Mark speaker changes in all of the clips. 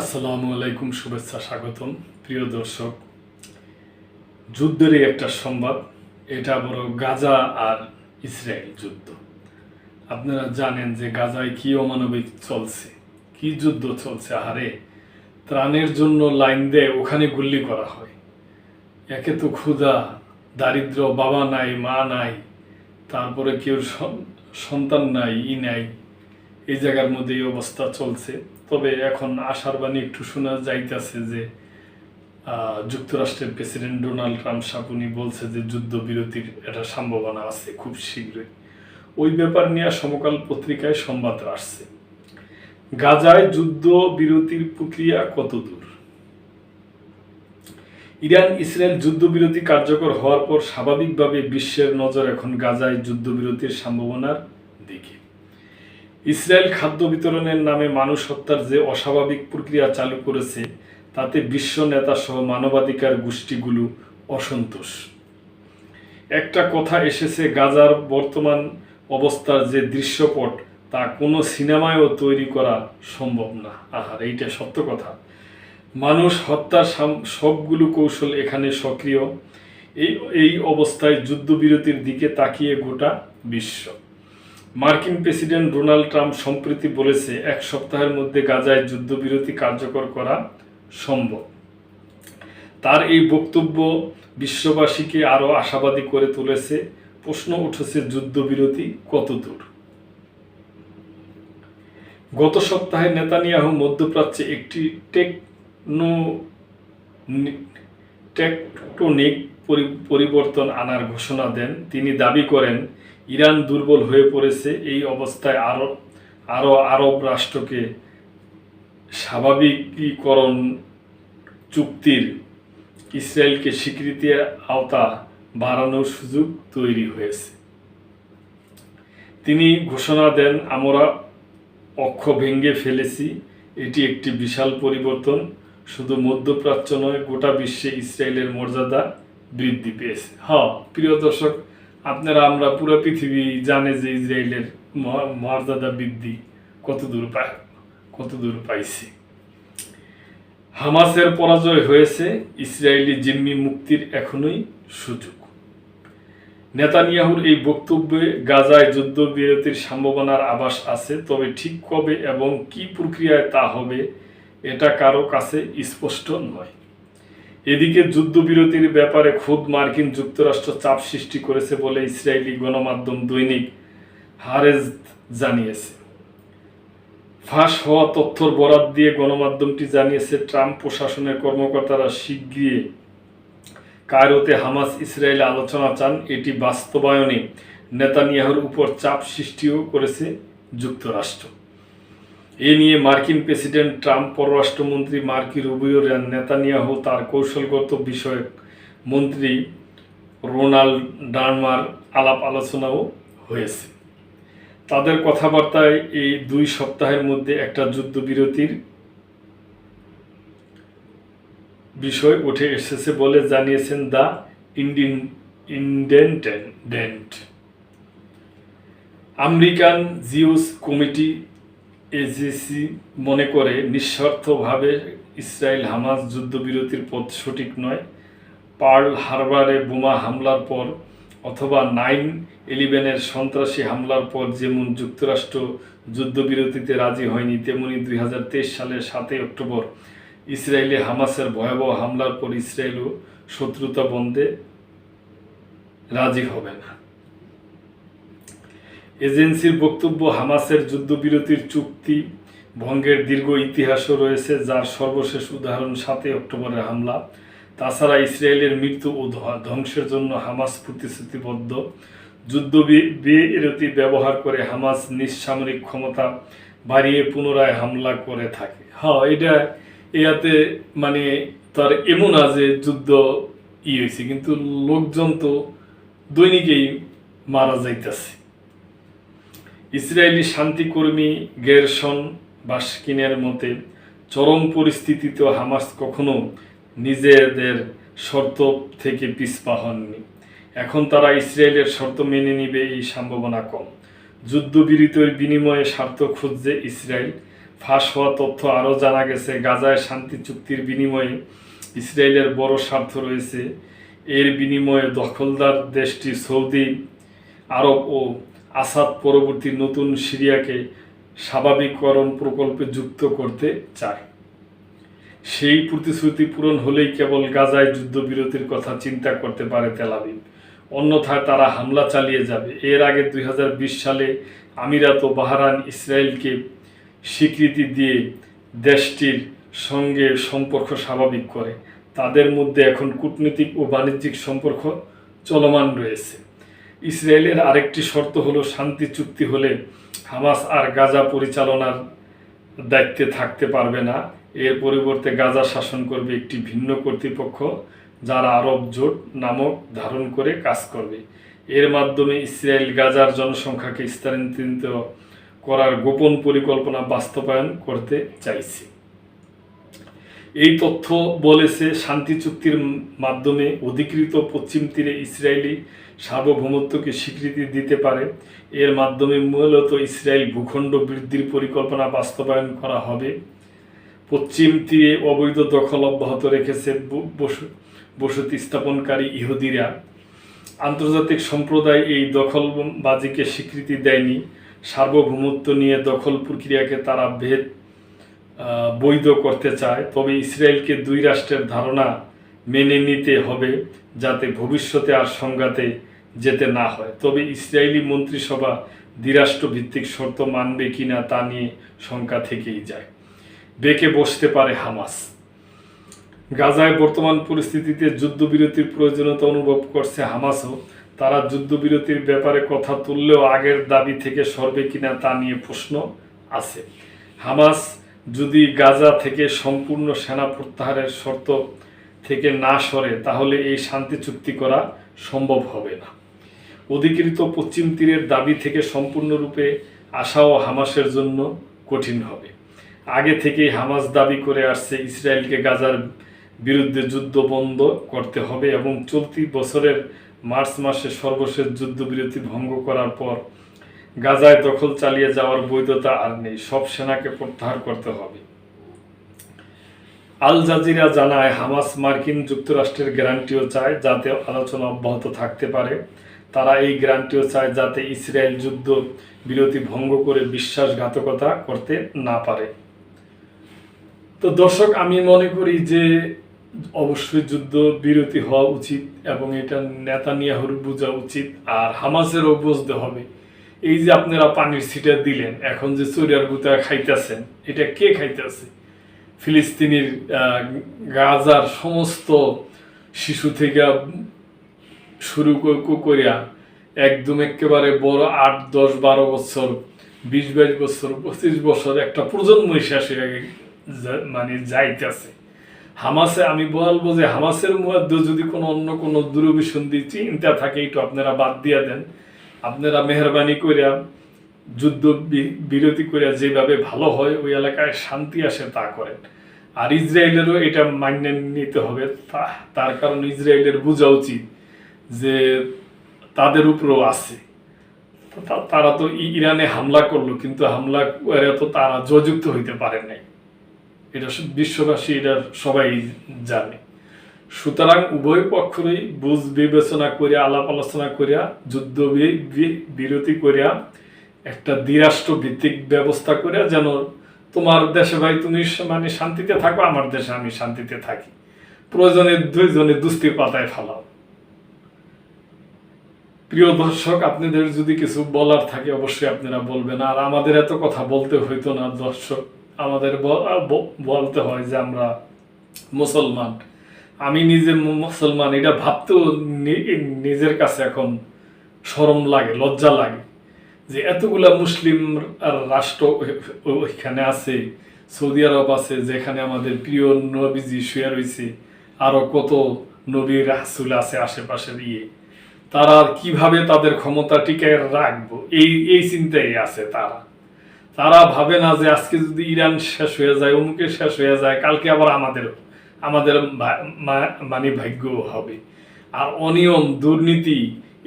Speaker 1: আসসালামু আলাইকুম, শুভেচ্ছা, স্বাগতম। প্রিয় দর্শক যুদ্ধেরই একটা সংবাদ, এটা বড় গাজা আর ইসরায়েল যুদ্ধ। আপনারা জানেন যে গাজায় কি অমানবিক চলছে, কি যুদ্ধ চলছে, আহারে, ত্রাণের জন্য লাইন দেয় ওখানে গুল্লি করা হয়। একে তো ক্ষুধা দারিদ্র বাবা নাই, মা নাই, তারপরে কেউ সন্তান নাই, ই নাই, এই জায়গার মধ্যে এই অবস্থা চলছে। তবে এখন আশার বাণী একটু শোনা যাইতেছে যে যুক্তরাষ্ট্রের প্রেসিডেন্ট ডোনাল্ড ট্রাম্প সাপুনি বলছে যে যুদ্ধবিরতির একটা সম্ভাবনা আছে খুব শীঘ্রই। ওই ব্যাপার নিয়ে সমকাল পত্রিকায় সংবাদ আসছে। গাজায় যুদ্ধ বিরতির প্রক্রিয়া কত দূর ইরান, ইসরায়েল যুদ্ধবিরতি কার্যকর হওয়ার পর স্বাভাবিকভাবে বিশ্বের নজর এখন গাজায় যুদ্ধবিরতির সম্ভাবনার দিকে। ইসরায়েল খাদ্য বিতরণের নামে মানুষ হত্যার যে অস্বাভাবিক প্রক্রিয়া চালু করেছে, তাতে বিশ্ব নেতা সহ মানবাধিকার গোষ্ঠীগুলো অসন্তোষ। একটা কথা এসেছে, গাজার বর্তমান অবস্থার যে দৃশ্যপট, তা কোনো সিনেমায়ও তৈরি করা সম্ভব না। আহার, এইটা সত্য কথা। মানুষ হত্যার সবগুলো কৌশল এখানে সক্রিয়। এই এই অবস্থায় যুদ্ধবিরতির দিকে তাকিয়ে গোটা বিশ্ব। মার্কিন প্রেসিডেন্ট ডোনাল্ড ট্রাম্প সম্প্রতি বলেছে, এক সপ্তাহের মধ্যে গাজায় যুদ্ধবিরতি কার্যকর করা সম্ভব। তার এই বক্তব্য বিশ্ববাসীকে আরও আশাবাদী করে তুলেছে। প্রশ্ন উঠেছে, যুদ্ধবিরতি কত দূর গত সপ্তাহে নেতানিয়াহু মধ্যপ্রাচ্যে একটি টেকনো টেকটোনিক পরিবর্তন আনার ঘোষণা দেন। তিনি দাবি করেন, ইরান দুর্বল হয়ে পড়েছে, এই অবস্থায় আরও আরও আরব রাষ্ট্রকে স্বাভাবিকীকরণ চুক্তির ইসরায়েলকে স্বীকৃতির আওতা বাড়ানোর সুযোগ তৈরি হয়েছে। তিনি ঘোষণা দেন, আমরা অক্ষ ভেঙে ফেলেছি, এটি একটি বিশাল পরিবর্তন, শুধু মধ্যপ্রাচ্য নয়, গোটা বিশ্বে ইসরায়েলের মর্যাদা বৃদ্ধি পেয়েছে। হ্যাঁ প্রিয় দর্শক, আপনারা, আমরা পুরো পৃথিবী জানে যে ইসরায়েলের মর্যাদা বৃদ্ধি কত দূর কত দূর পাইছে। হামাসের পরাজয় হয়েছে ইসরায়েলি জিম্মি মুক্তির এখনোই সুযোগ। নেতানিয়াহুর এই বক্তব্যে গাজায় যুদ্ধবিরতির সম্ভাবনার আভাস আছে, তবে ঠিক কবে এবং কি প্রক্রিয়ায় তা হবে, এটা কারও কাছে স্পষ্ট নয়। এদিকে যুদ্ধবিরতির ব্যাপারে খোদ মার্কিন যুক্তরাষ্ট্র চাপ সৃষ্টি করেছে বলে ইসরায়েলি গণমাধ্যম দৈনিক হারেজ জানিয়েছে। ফাঁস হওয়া তথ্যর বরাত দিয়ে গণমাধ্যমটি জানিয়েছে, ট্রাম্প প্রশাসনের কর্মকর্তারা শিগগিরই কায়রোতে হামাস ইসরায়েলে আলোচনা চান। এটি বাস্তবায়নে নেতানিয়াহুর উপর চাপ সৃষ্টিও করেছে যুক্তরাষ্ট্র। এ নিয়ে মার্কিন প্রেসিডেন্ট ট্রাম্প পররাষ্ট্রমন্ত্রী মার্কি রুবিও নেতানিয়াহু তার কৌশলগত বিষয়ক মন্ত্রী রোনাল্ড ডানমার আলাপ আলোচনাও হয়েছে। তাদের কথাবার্তায় এই দুই সপ্তাহের মধ্যে একটা যুদ্ধবিরতির বিষয় উঠে এসেছে বলে জানিয়েছেন the ইন্ডিন, Independent. American Jewish committee AJC মনে করে নিঃস্বার্থভাবে ইসরায়েল হামাস যুদ্ধবিরতির পথ সঠিক নয়। পার্ল হারবারে বোমা হামলার পর অথবা নাইন ইলেভেনের সন্ত্রাসী হামলার পর যেমন যুক্তরাষ্ট্র যুদ্ধবিরতিতে রাজি হয়নি, তেমনি দুই হাজার তেইশ সালের সাতই অক্টোবর ইসরায়েলে হামাসের ভয়াবহ হামলার পর ইসরায়েলও শত্রুতা বন্ধে রাজি হবে না। এজেন্সির বক্তব্য হামাসের যুদ্ধবিরতির চুক্তি ভঙ্গের দীর্ঘ ইতিহাসও রয়েছে, যার সর্বশেষ উদাহরণ সাতই অক্টোবরের হামলা। তাছাড়া ইসরায়েলের মৃত্যু ও ধ্বংসের জন্য হামাস প্রতিশ্রুতিবদ্ধ। যুদ্ধ বিরতি ব্যবহার করে হামাস নিঃসামরিক ক্ষমতা বাড়িয়ে পুনরায় হামলা করে থাকে। হ্যাঁ এটা ইয়াতে মানে তার এমন আছে যুদ্ধ ই হয়েছে কিন্তু লোকজন তো দৈনিকেই মারা যাইতেছে। ইসরায়েলি শান্তিকর্মী গেরসন বাস্কিনের মতে, চরম পরিস্থিতিতে হামাস কখনো নিজেদের শর্ত থেকে পিছপা হননি। এখন তারা ইসরায়েলের শর্ত মেনে নিবে এই সম্ভাবনা কম। যুদ্ধবিরতির বিনিময়ে স্বার্থ খুঁজছে ইসরায়েল। ফাঁস হওয়া তথ্য আরও জানা গেছে, গাজায় শান্তি চুক্তির বিনিময়ে ইসরায়েলের বড় স্বার্থ রয়েছে। এর বিনিময়ে দখলদার দেশটি সৌদি আরব ও আসাদ পরবর্তী নতুন সিরিয়াকে স্বাভাবিককরণ প্রকল্পে যুক্ত করতে চায়। সেই প্রতিশ্রুতি পূরণ হলেই কেবল গাজায় যুদ্ধবিরতির কথা চিন্তা করতে পারে তেলাবিব অন্যথায় তারা হামলা চালিয়ে যাবে। এর আগে দুই হাজার বিশ সালে আমিরাত ও বাহরান ইসরায়েলকে স্বীকৃতি দিয়ে দেশটির সঙ্গে সম্পর্ক স্বাভাবিক করে। তাদের মধ্যে এখন কূটনৈতিক ও বাণিজ্যিক সম্পর্ক চলমান রয়েছে। ইসরায়েলের আরেকটি শর্ত হলো শান্তি চুক্তি হলে হামাস আর গাজা পরিচালনার দায়িত্বে থাকতে পারবে না। এর পরিবর্তে গাজা শাসন করবে একটি ভিন্ন কর্তৃপক্ষ, যারা আরব জোট নামক ধারণ করে কাজ করবে। এর মাধ্যমে ইসরায়েল গাজার জনসংখ্যাকে স্থানান্তরিত করার গোপন পরিকল্পনা বাস্তবায়ন করতে চাইছে। এই তথ্য বলেছে, শান্তি চুক্তির মাধ্যমে অধিকৃত পশ্চিম তীরে ইসরায়েলি সার্বভৌমত্বকে স্বীকৃতি দিতে পারে। এর মাধ্যমে মূলত ইসরায়েল ভূখণ্ড বৃদ্ধির পরিকল্পনা বাস্তবায়ন করা হবে। পশ্চিম তীরে অবৈধ দখল অব্যাহত রেখেছে বসতি স্থাপনকারী ইহুদিরা। আন্তর্জাতিক সম্প্রদায় এই দখলবাজিকে স্বীকৃতি দেয়নি। সার্বভৌমত্ব নিয়ে দখল প্রক্রিয়াকে তারা ভেদ বৈধ করতে চায়। তবে ইসরায়েলকে দুই রাষ্ট্রের ধারণা মেনে নিতে হবে, যাতে ভবিষ্যতে আর সংঘাতে যেতে না হয়। তবে ইসরায়েলি মন্ত্রিসভা দ্বিরাষ্ট্র ভিত্তিক শর্ত মানবে কিনা তা নিয়ে শঙ্কা থেকেই যায়। বেঁকে বসতে পারে হামাস। গাজায় বর্তমান পরিস্থিতিতে যুদ্ধবিরতির প্রয়োজনীয়তা অনুভব করছে হামাসও। তারা যুদ্ধবিরতির ব্যাপারে কথা তুললেও আগের দাবি থেকে সরবে কিনা তা নিয়ে প্রশ্ন আছে। হামাস যদি গাজা থেকে সম্পূর্ণ সেনা প্রত্যাহারের শর্ত থেকে না সরে, তাহলে এই শান্তি চুক্তি করা সম্ভব হবে না। অধিকৃত পশ্চিম তীরের দাবি থেকে সম্পূর্ণরূপে আসাও হামাসের জন্য কঠিন হবে। আগে থেকেই হামাস দাবি করে আসছে ইসরায়েলকে গাজার বিরুদ্ধে যুদ্ধ বন্ধ করতে হবে এবং চলতি বছরের মার্চ মাসে সর্বশেষ যুদ্ধবিরতি ভঙ্গ করার পর গাজায় দখল চালিয়ে যাওয়ার বৈধতা আর নেই, সব সেনাকে প্রত্যাহার করতে হবে। আল জাজিরা জানায়, হামাস মার্কিন যুক্তরাষ্ট্রের গ্যারান্টিও চায় যাতে আলোচনা অব্যাহত থাকতে পারে। তারা এই গ্যারান্টিও চায় যাতে ইসরায়েল যুদ্ধ বিরতি ভঙ্গ করে বিশ্বাসঘাতকতা করতে না পারে। তো দর্শক, আমি মনে করি যে অবশ্যই যুদ্ধ বিরতি হওয়া উচিত এবং এটা নেতানিয়াহুর বোঝা উচিত আর হামাসেরও বুঝতে হবে। এই যে আপনারা পানির সিটা দিলেন, এখন যে চুরিয়ার গুতা খাইতেছেন, এটা কে খাইতেছে? ফিলিস্তিনির গাজার সমস্ত শিশু থেকে শুরু করিয়া একদম একেবারে বড় আট, দশ, বারো বছর, বিশ, বাইশ বছর, পঁচিশ বছর একটা প্রজন্মই যা- মানে যাইতেছে। হামাসে আমি বলব যে হামাসের মধ্যে যদি কোনো অন্য কোনো দুরভিসন্ধি চিন্তা থাকে, একটু আপনারা বাদ দিয়ে দেন। আপনারা মেহরবানি করিয়া, যুদ্ধ বিরতি করিয়া যেভাবে ভালো হয়, ওই এলাকায় শান্তি আসে, তা করেন। আর ইসরায়েলেরও এটা মান্য নিতে হবে তার কারণ ইসরায়েলের বোঝা উচিত। যে তাদের উপরও আছে। তারা তো ইরানে হামলা করল, কিন্তু হামলা তো তারা জয়যুক্ত হইতে পারে নাই। এটা বিশ্ববাসী, এটা সবাই জানে। সুতরাং উভয় পক্ষরই বুঝ বিবেচনা করিয়া, আলাপ আলোচনা করিয়া, যুদ্ধ বিরতি করিয়া, একটা দ্বিরাষ্ট্র ভিত্তিক ব্যবস্থা করিয়া যেন তোমার দেশে ভাই তুমি মানে শান্তিতে থাকো, আমার দেশে আমি শান্তিতে থাকি। প্রয়োজনে দুইজনে দুস্তির পাতায় ফেলাও। প্রিয় দর্শক, আপনাদের যদি কিছু বলার থাকে অবশ্যই আপনারা বলবেন। আর আমাদের এত কথা বলতে হইতো না দর্শক, আমাদের বলতে হয় যে আমরা মুসলমান। আমি নিজে মুসলমান, এটা ভাবতেও নিজের কাছে এখন শরম লাগে, লজ্জা লাগে যে এতগুলা মুসলিম রাষ্ট্র ওইখানে আছে, সৌদি আরব আছে, যেখানে আমাদের প্রিয় নবীজি শুয়ে রয়েছে, আরও কত নবী রাসুল আছে আশেপাশের ইয়ে। তারা কীভাবে তাদের ক্ষমতা টিকায় রাখব? এই এই চিন্তাই আছে তারা। তারা ভাবে না যে আজকে যদি ইরান শেষ হয়ে যায়, অমুকে শেষ হয়ে যায়, কালকে আবার আমাদের আমাদের মানে ভাগ্য হবে। আর অনিয়ম, দুর্নীতি,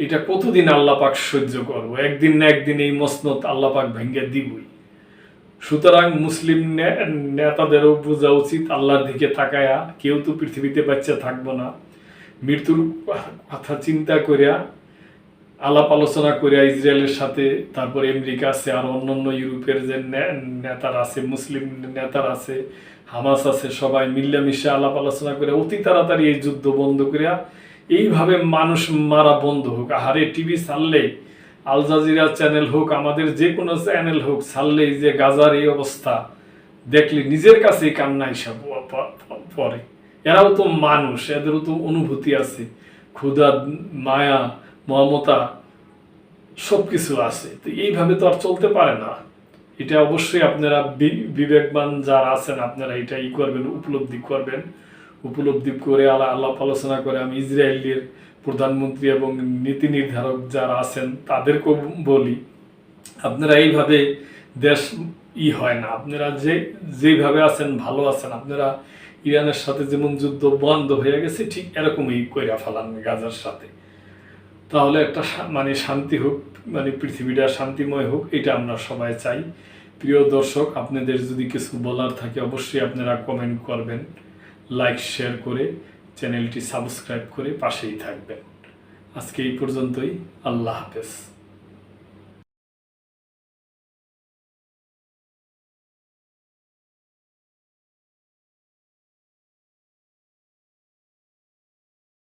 Speaker 1: এটা কতদিন আল্লাহ পাক সহ্য করব? একদিন না একদিন এই মসনত আল্লাহ ভেঙ্গে দিবই। সুতরাং মুসলিম নেতাদেরও বোঝা উচিত আল্লাহর দিকে তাকায়া, কেউ তো পৃথিবীতে বাচ্চা থাকব না। মৃত্যুর কথা চিন্তা করিয়া, আলাপ আলোচনা করিয়া ইসরায়েলের সাথে, তারপর আমেরিকা আছে, আর অন্যান্য ইউরোপের যে নেতারা আছে, মুসলিম নেতারা আছে, হামাস আছে, সবাই মিল্লামিশে আলাপ আলোচনা করে অতি তাড়াতাড়ি এই যুদ্ধ বন্ধ করিয়া, এইভাবে মানুষ মারা বন্ধ হোক। আহারে, টিভি ছাড়লে আল জাজিরা চ্যানেল হোক, আমাদের যে কোনো চ্যানেল হোক, ছাড়লেই যে গাজার এই অবস্থা, দেখলে নিজের কাছেই কান্না হিসাব পড়ে। এরাও তো মানুষ, এদেরও তো অনুভূতি আছে। ক্ষুধা, মায়া, মমতা সব কিছু আছে। তো এইভাবে তো আর চলতে পারে না। এটা অবশ্যই আপনারা বিবেকবান যারা আছেন, আপনারা এটা ই করবেন, উপলব্ধি করবেন। উপলব্ধি করে আলা আলাপ আলোচনা করে আমি ইসরায়েলের প্রধানমন্ত্রী এবং নীতি নির্ধারক যারা আছেন, তাদেরকেও বলি, আপনারা এইভাবে দেশ ই হয় না। আপনারা যে, যেভাবে আছেন, ভালো আছেন। আপনারা ইরানের সাথে যেমন যুদ্ধ বন্ধ হয়ে গেছে, ঠিক এরকমই কইরা ফেলান গাজার সাথে। তাহলে একটা মানে শান্তি হোক মানে পৃথিবীটা শান্তিময় হোক, এটা আমরা সবাই চাই। প্রিয় দর্শক, আপনাদের যদি কিছু বলার থাকে, অবশ্যই আপনারা কমেন্ট করবেন লাইক শেয়ার করে চ্যানেলটি সাবস্ক্রাইব করে পাশেই থাকবেন। আজকে এই পর্যন্তই, আল্লাহ হাফেজ।